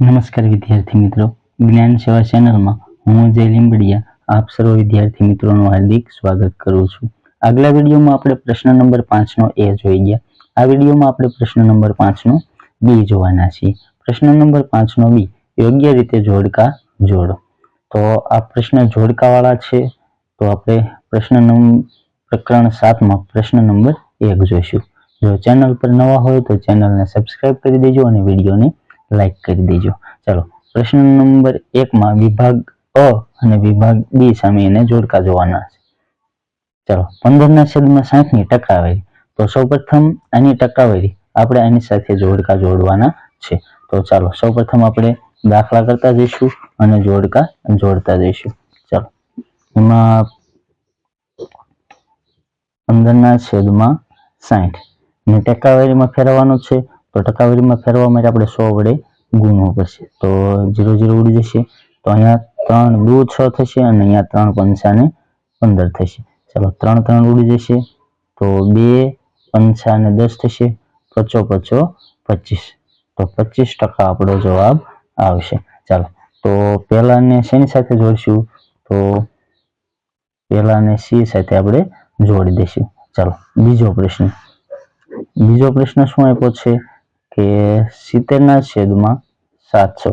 નમસ્કાર વિદ્યાર્થી મિત્રો. જ્ઞાન સેવા ચેનલમાં હું જય લીંબડિયા, આપ સર્વ વિદ્યાર્થી મિત્રોનું હાર્દિક સ્વાગત કરું છું. આગલા વિડીયોમાં આપણે પ્રશ્ન નંબર પાંચનો એ જોઈ ગયા. આ વિડીયોમાં આપણે પ્રશ્ન નંબર પાંચનો બી જોવાના છીએ. પ્રશ્ન નંબર પાંચનો બી, યોગ્ય રીતે જોડકા જોડો. તો આ પ્રશ્ન જોડકાવાળા છે, તો આપણે પ્રશ્ન નંબર પ્રકરણ સાતમાં પ્રશ્ન નંબર એક જોઈશું. જો ચેનલ પર નવા હોય તો ચેનલને સબસ્ક્રાઇબ કરી દેજો અને વિડીયોને લાઈક કરી દેજો. ચાલો, પ્રશ્ન નંબર એકમાં વિભાગ અ અને વિભાગ બી સામે એને જોડકા જોવાના છે. ચાલો, પંદરના છેદમાં સાઠની ટકાવારી. તો સૌપ્રથમ આની ટકાવારી આપણે આની સાથે જોડકા જોડવાના છે. તો ચાલો, સૌપ્રથમ આપણે દાખલા કરતા જઈશું અને જોડકા જોડતા જઈશું. ચાલો, એમાં પંદરના છેદમાં સાઠ. ને ટકાવારીમાં ફેરવવાનું છે તો ટકાવારીમાં ફેરવવા માટે આપણે સો વડે ગુણવું પડશે તો જીરો જીરો ઉડી જશે, તો અહીંયા ત્રણ દુ છ થશે અને અહીંયા ત્રણ પંચાને પંદર થશે. ચાલો, ત્રણ ત્રણ ઉડી જશે, તો બે પંચા ને દસ થશે, પચો પચો પચીસ. તો પચીસ ટકા આપણો જવાબ આવશે. ચાલો, તો પહેલાને શેની સાથે જોડશું? તો પહેલાને સી સાથે આપણે જોડી દઈશું. ચાલો, બીજો પ્રશ્ન. બીજો પ્રશ્ન શું આપ્યો છે? કે સિત્તેરના છેદમાં સાતસો.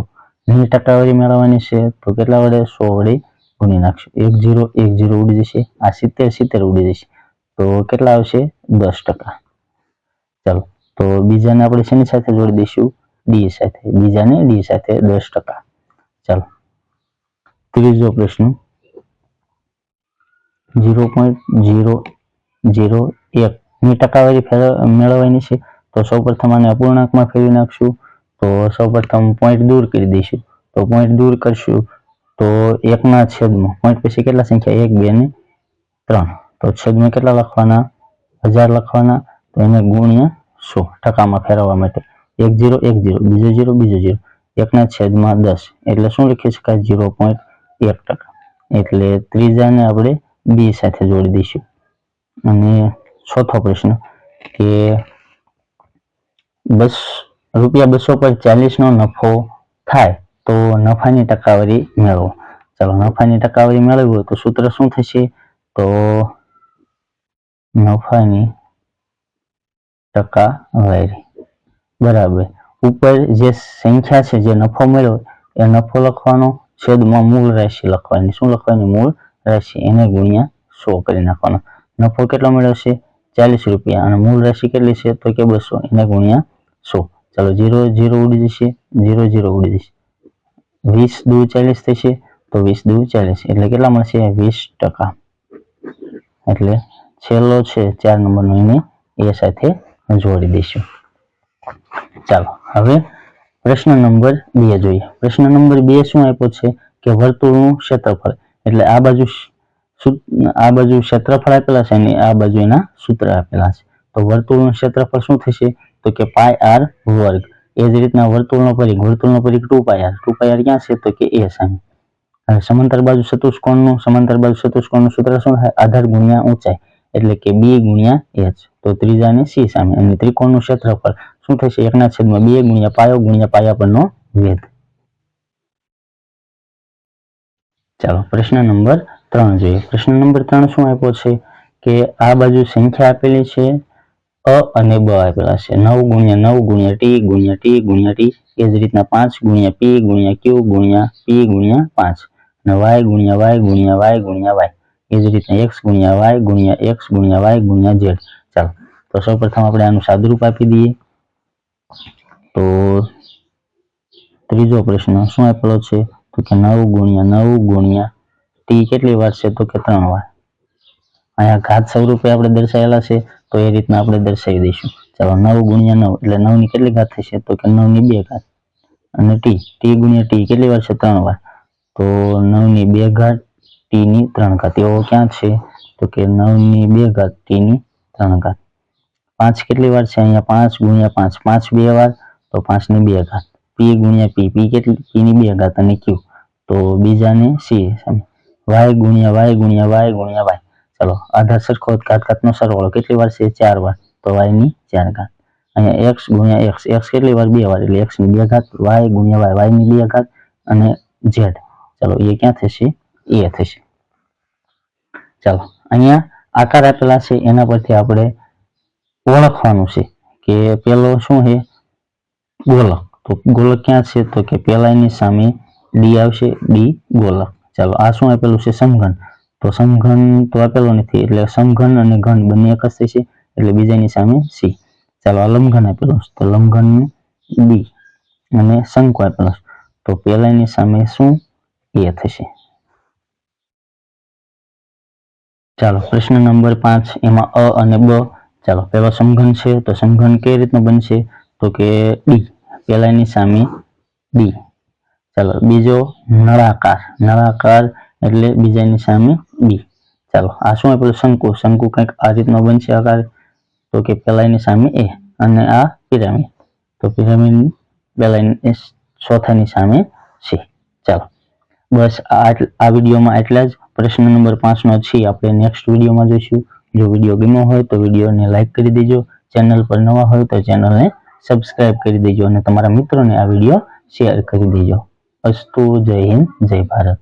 અહીં ટકાવારી મેળવવાની છે તો કેટલા વડે? સો વડે ગુણી નાખશું. એક જીરો એક જીરો ઉડી જશે. આ સિત્તેર સિત્તેર ઉડી જશે. તો કેટલા આવશે? દસ ટકા. ચાલો, તો બીજાને આપણે શેની સાથે જોડી દઈશું? ડી સાથે. બીજાને ડી સાથે દસ ટકા. ચાલો, ત્રીજો પ્રશ્ન. ઝીરો પોઈન્ટ ઝીરો ઝીરો એક. ની ટકાવારી મેળવવાની છે. તો સૌપ્રથમ આને અપૂર્ણાંકમાં ફેરવી નાખશું. તો સૌપ્રથમ પોઈન્ટ દૂર કરી દઈશું. તો પોઈન્ટ દૂર કરશું તો એકના છેદમાં. પોઈન્ટ પછી કેટલા સંખ્યા? એક, બે ને ત્રણ. તો છેદમાં કેટલા લખવાના? હજાર લખવાના. તો એને ગુણ્યા સો ટકામાં ફેરવવા માટે. એક જીરો એક જીરો. બીજો જીરો બીજો જીરો. એકના છેદમાં દસ. એટલે શું લખી શકાય? જીરો પોઈન્ટ એક ટકા. એટલે ત્રીજાને આપણે બી સાથે જોડી દઈશું. અને ચોથો પ્રશ્ન કે બસ, રૂપિયા બસો પર ચાલીસનો નફો થાય, તો નફાની ટકાવારી મેળવો. ચાલો, નફાની ટકાવારી મેળવવી હોય તો સૂત્ર શું થશે? તો નફાની ટકાવારી. બરાબર. ઉપર જે સંખ્યા છે, જે નફો મળ્યો, એ નફો લખવાનો છેદમાં મૂળ રાશિ લખવાની. શું લખવાની? મૂળ રાશિ. એને ગુણ્યા સો કરી નાખવાનો. નફો કેટલો મળ્યો છે? ચાલીસ રૂપિયા. અને મૂળ રાશિ કેટલી છે? તો કે બસો. એને ગુણ્યા સો. ચાલો જીરો જીરો ઉડી જશે. જીરો જીરો ઉડી જશે. વીસ દુ ચાલીસ થશે, તો વીસ દુ ચાલીસ. એટલે કેટલા મળશે? વીસ ટકા. એટલે છેલ્લો છે ચાર નંબરનો એને એ સાથે જોડી દઈશું. ચાલો, હવે પ્રશ્ન નંબર બે જોઈએ. પ્રશ્ન નંબર બે શું આપ્યો છે? કે વર્તુળનું ક્ષેત્રફળ. એટલે આ બાજુ આ બાજુ ક્ષેત્રફળ આપેલા છે અને આ બાજુ એના સૂત્ર આપેલા છે. તો વર્તુળનું ક્ષેત્રફળ શું થશે? તો કે પાય આર વર્ગ. એ જ રીતના વર્તુળનો પરિઘ. વર્તુળનો પરિઘ two pi R two pi R ક્યાં છે? તો કે એ સામે. હવે સમાંતર બાજુ ચતુષ્કોણનું, સમાંતર બાજુ ચતુષ્કોણનું સૂત્ર શું થાય? આધાર ગુણ્યા ઊંચાઈ. એટલે કે બી ગુણ્યા એચ તો ત્રીજાને સી સામે. અને ત્રિકોણનું ક્ષેત્રફળ શું થશે? એકના છેદમાં બે ગુણ્યા પાયો ગુણ્યા પાયા પરનો વેધ. ચાલો, પ્રશ્ન નંબર ત્રણ જોઈએ. પ્રશ્ન નંબર ત્રણ શું આપ્યો છે? કે આ બાજુ સંખ્યા આપેલી છે અ અને બ આપેલા છે. નવ ગુણ્યા નવ ગુણ્યા ટી ગુણ્યા ટી ગુણ્યા ટી એ જ રીતના પાંચ ગુણ્યા પી ગુણ્યા ક્યુ ગુણ્યા પી ગુણ્યા પાંચ અને વાય ગુણ્યા વાય ગુણ્યા વાય ગુણ્યા વાય. એ જ રીતના એક્સ ગુણ્યા વાય ગુણ્યા એક્સ ગુણ્યા વાય ગુણ્યા ઝેડ. ચાલો, તો સૌ પ્રથમ આપણે આનું સાદુરૂપ આપી દઈએ. તો ત્રીજો પ્રશ્ન, શું આપેલો છે? તો કે નવ ગુણ્યા નવ ગુણ્યા ટી કેટલી વાર છે? તો કે ત્રણ વાર. અહીંયા ઘાત સ્વરૂપે આપણે દર્શાવેલા છે. તો એ રીતના આપણે દર્શાવી દઈશું. ચાલો, નવ ગુણ્યા નવ, એટલે નવની કેટલી ઘાત થશે? તો કે નવની બે ઘાત. અને ટી ટી ગુણ્યા ટી કેટલી વાર છે? ત્રણ વાર. તો નવની બે ઘાત ટી ની ત્રણ ઘાત. એવો ક્યાં છે? તો કે નવની બે ઘાત ટી ની ત્રણ ઘાત. પાંચ કેટલી વાર છે? અહીંયા પાંચ ગુણ્યા પાંચ. પાંચ બે વાર, તો પાંચની બે ઘાત. પી ગુણ્યા પી પી કેટલી પી ની બે ઘાત. અને ક્યુ તો બીજાને સી સામે વાય ગુણ્યા વાય ગુણ્યા વાય ગુણ્યા વાય ચલો, આધાર સરખો ઘાત ઘાતનો સરવાળો કેટલી વાર છે? ચાર વાર. તો વાયની ચાર ઘાત. અહીંયા એક્સ ગુણ્યા એક્સ એક્સ કેટલી વાર? બે વાર. એટલે એક્સની બે ઘાત વાય ગુણ્યા વાય વાયની બે ઘાત અને ઝેડ ચાલો, એ ક્યાં થશે? એ થશે. ચાલો, અહીંયા આકાર આપેલા છે, એના પરથી આપણે ઓળખવાનું છે કે પેલો શું છે? ગોલક. તો ગોલક ક્યાં છે? તો કે પેલા એની સામે ડી આવશે ડી ગોલક. ચાલો, આ શું આપેલું છે? સમઘન તો સમઘન તો આપેલો નથી. એટલે સમઘન અને ઘન બંને એક થશે એટલે બીજાની સામે સી ચાલો આ લંબઘન તો લંબઘન બી અને શંકુ આપેલો તો પેલાની સામે શું એ થશે? ચાલો, પ્રશ્ન નંબર પાંચ. એમાં અ અને બ. ચાલો પેલો સમઘન છે. તો સમઘન કઈ રીતનું બનશે? તો કે ડી પેલાની સામે ડી ચાલો, બીજો નળાકાર. નળાકાર એટલે બીજાની સામે બી. ચાલો, આ શું આપેલું શંકુ. શંકુ કંઈક આ રીતનો બનશે આકાર. તો કે પેલાની સામે એ અને આ પિરામિડ. તો પિરામિડ પેલા ચોથાની સામે છે. ચાલો, બસ આ વિડીયોમાં એટલા જ. પ્રશ્ન નંબર પાંચનો છે, આપણે નેક્સ્ટ વિડીયોમાં જોઈશું. જો વીડિયો ગમ્યો હોય તો વિડીયોને લાઇક કરી દેજો. ચેનલ પર નવા હોય તો ચેનલને સબસ્ક્રાઇબ કરી દેજો અને તમારા મિત્રોને આ વીડિયો શેર કરી દેજો. અસ્તુ, જય હિન્દ, જય ભારત.